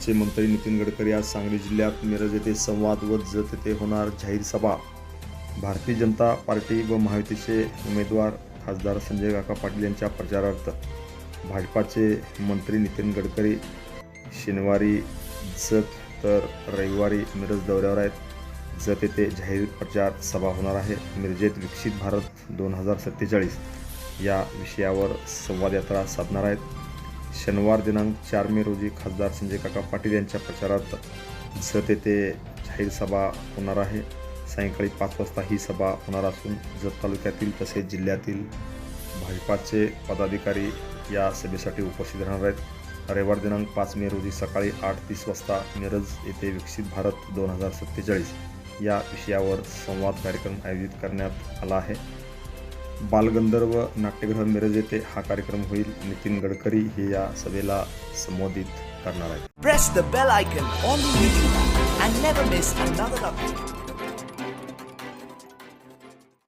राज्याचे मंत्री नितीन गडकरी आज सांगली जिल्ह्यात मिरज येथे संवाद व जत येथे होणार जाहीर सभा. भारतीय जनता पार्टी व महायुतीचे उमेदवार खासदार संजय काका पाटील यांच्या प्रचारार्थ भाजपाचे मंत्री नितीन गडकरी शनिवारी जत तर रविवारी मिरज दौऱ्यावर आहेत. जत येथे जाहीर प्रचार सभा होणार आहे. मिरजेत विकसित भारत दोन हजार सत्तेचाळीस या विषयावर संवाद यात्रा साधणार आहेत. शनिवार दिनांक चार मे रोजी खासदार संजय काका पाटील यांच्या प्रचारात जत येथे जाहीर सभा होणार आहे. सायंकाळी पाच वाजता ही सभा होणार असून जत तालुक्यातील तसेच जिल्ह्यातील भाजपाचे पदाधिकारी या सभेसाठी उपस्थित राहणार आहेत. रविवार दिनांक पाच मे रोजी सकाळी आठ तीस वाजता मिरज येथे विकसित भारत दोन हजार सत्तेचाळीस या विषयावर संवाद कार्यक्रम आयोजित करण्यात आला आहे. बालगंधर्व नाट्यगृह मिरज येथे हा कार्यक्रम होईल. नितीन गडकरी हे या सभेला संबोधित करणार आहेत.